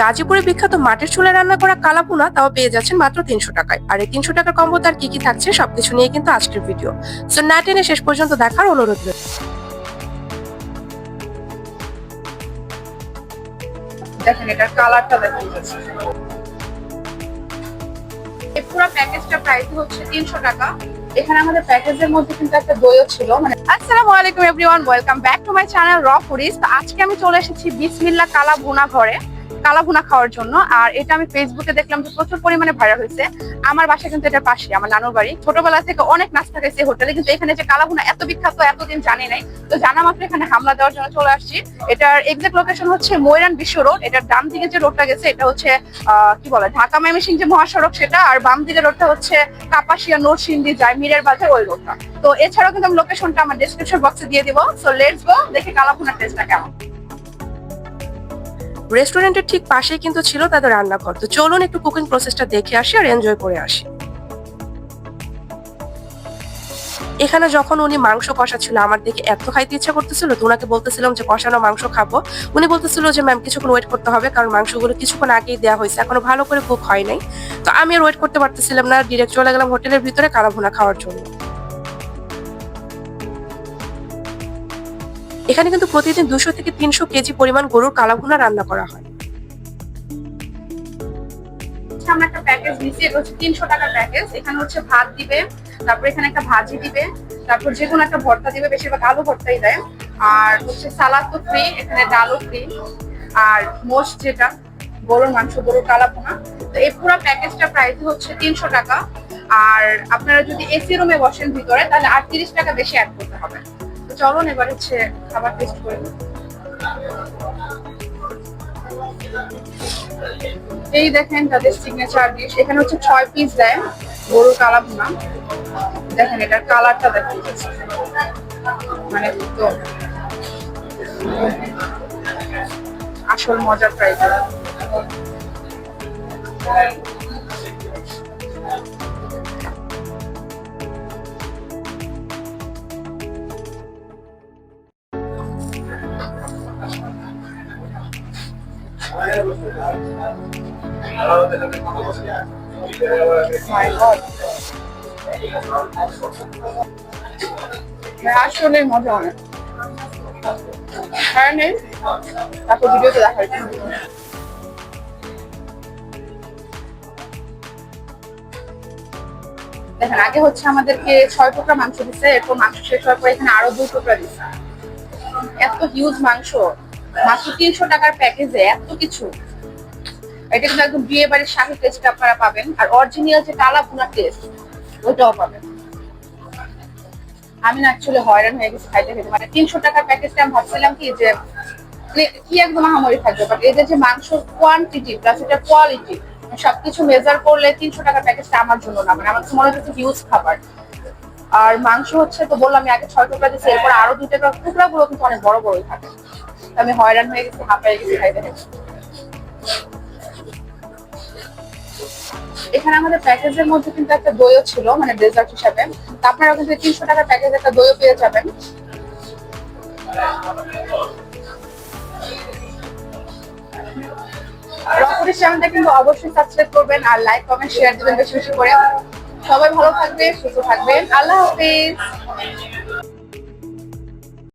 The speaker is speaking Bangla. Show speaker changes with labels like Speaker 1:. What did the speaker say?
Speaker 1: গাজীপুরে বিখ্যাত মাটির চুলে রান্না করা কালাপুনা তাও পেয়ে যাচ্ছেন মাত্র তিনশো টাকায়। আর এই তিনশো টাকার কম্বো তার কি কি থাকছে সবকিছু নিয়ে কিন্তু আজকের ভিডিও। সো না টেনে শেষ পর্যন্ত দেখার অনুরোধ রইল।
Speaker 2: দেখেন এটার কালারটা পুরো প্যাকেজটা প্রাইস হচ্ছে তিনশো টাকা। এখানে আমাদের প্যাকেজের মধ্যে কিন্তু একটা দইও ছিল মানে everyone welcome back to my আজকে আমি চলে এসেছি বিসমিল্লা কালা ভুনা ঘরে। কালা ভুনা খাওয়ার জন্য। আর এটা আমি ফেসবুকে দেখলাম যে প্রচুর পরিমাণে ভাইরাল হয়েছে। আমার বাসা কিন্তু এটার পাশে, আমার নানুর বাড়ি। ছোটবেলা থেকে অনেক নাস্তা খাইছে হোটেলে কিন্তু এখানে যে কালা ভুনা এত বিখ্যাত, এতদিন জানি নাই। তো জানা মাত্র এখানে হামলা দেওয়ার জন্য চলে আসছি। এটার এক্সাক্ট লোকেশন হচ্ছে ময়রান বিশ্ব রোড এটার ডান দিকে যে রোডটা গেছে, এটা হচ্ছে কি বলে, ঢাকা ময়মনসিংহ যে মহাসড়ক সেটা। আর বাম দিকের রোডটা হচ্ছে কাপাসিয়া, নরসিংদী, যায় মিরের বাজার ওই রোডটা তো এছাড়াও কিন্তু আমি লোকেশনটা আমার ডেসক্রিপশন বক্সে দিয়ে দিব। সো লেটস গো দেখি কালাভুনার টেস্টটা কেমন।
Speaker 1: রেস্টুরেন্টের ঠিক পাশেই কিন্তু ছিল তাদের রান্নাঘর। তো চলুন একটু কুকিং প্রসেসটা দেখে আসি আর এনজয় করে আসি। এখানে যখন উনি মাংস কষাচ্ছিল, আমার দেখে এত খাইতে ইচ্ছা করতেছিল, তো ওনাকে বলতেছিলাম যে, কষানো মাংস খাব। উনি বলতেছিল যে ম্যাম কিছুক্ষণ ওয়েট করতে হবে, কারণ মাংসগুলো কিছুক্ষণ আগেই দেওয়া হয়েছে, এখনও ভালো করে কুক হয় নাই। তো আমি আর ওয়েট করতে পারতেছিলাম না ডিরেক্ট চলে গেলাম হোটেলের ভিতরে কালাভুনা খাওয়ার জন্য। এখানে কিন্তু প্রতিদিন দুশো থেকে তিনশো কেজি পরিমাণ গরুর কালাভুনা রান্না করা হয়।
Speaker 2: একটা প্যাকেজ তিনশো টাকার প্যাকেজ এখানে হচ্ছে ভাত দিবে, তারপর এখানে একটা ভাজি দিবে, তারপর একটা ভর্তা দিবে, বেশিরভাগ আলু ভর্তাই দেয়। আর হচ্ছে ফ্রি এখানে ফ্রি আর মোস্ট যেটা, গরুর মাংস, গরুর কালাপোনা তো প্যাকেজটা প্রাইস হচ্ছে তিনশো টাকা। আর আপনারা যদি এসি রুমে বসেন ভিতরে, তাহলে আটত্রিশ টাকা বেশি অ্যাড করতে হবে। তো চলুন, এবার হচ্ছে খাবার টেস্ট করে এই দেখেন তাদের সিগনেচার ডিশ এখানে হচ্ছে ছয় পিস দেয়, গরুর কালা ভুনা দেখেন, এটার কালারটা দেখেন। মানে তো আসল মজার মাই আসলে মজা অনেক হ্যাঁ নেই। তারপর ভিডিওতে দেখা যাচ্ছে দেখেন, আগে হচ্ছে আমাদেরকে ছয় টুকরা মাংস দিচ্ছে এরপর মাংস শেষ হওয়ার পর এখানে আরও দুই টুকরা দিচ্ছে এত হিউজ মাংস। মাত্র তিনশো টাকার প্যাকেজে এত কিছু। এটা কিন্তু একদম বিয়ে বাড়ির শাহী টেস্ট আপনারা পাবেন। আর অরিজিনাল যে টালা ভুনা টেস্ট ওইটাও পাবেন। আমি না অ্যাকচুয়ালি হয়রান হয়ে গেছি খাইতে খেতে মানে তিনশো টাকার প্যাকেজটা আমি ভাবছিলাম কি যে মানে কি একদম আহামরি থাকবে? বাট এদের যে মাংস কোয়ান্টিটি প্লাস এটা কোয়ালিটি সবকিছু মেজার করলে তিনশো টাকার প্যাকেজটা আমার জন্য না। মানে আমার মনে হচ্ছে হিউজ খাবার। আর মাংস হচ্ছে তো বললাম আগে ছয় টুকরা দিচ্ছি এরপর আরও দুই টাকা টুকরা গুলো কিন্তু অনেক বড় বড়ই থাকে। আমি হয়রান হয়ে গেছি হাঁপাই গেছি খাইতে এখানে আমাদের প্যাকেজের মধ্যে কিন্তু একটা দইও ছিল মানে ডেজার্ট হিসাবে। আপনারা কিন্তু তিনশো টাকার প্যাকেজ একটা দইও পেয়ে যাবেন। রকমের চ্যানেলটা কিন্তু অবশ্যই সাবস্ক্রাইব করবেন আর লাইক কমেন্ট শেয়ার দিবেন বেশি বেশি করে। সবাই ভালো থাকবে সুস্থ থাকবেন। আল্লাহ হাফিজ।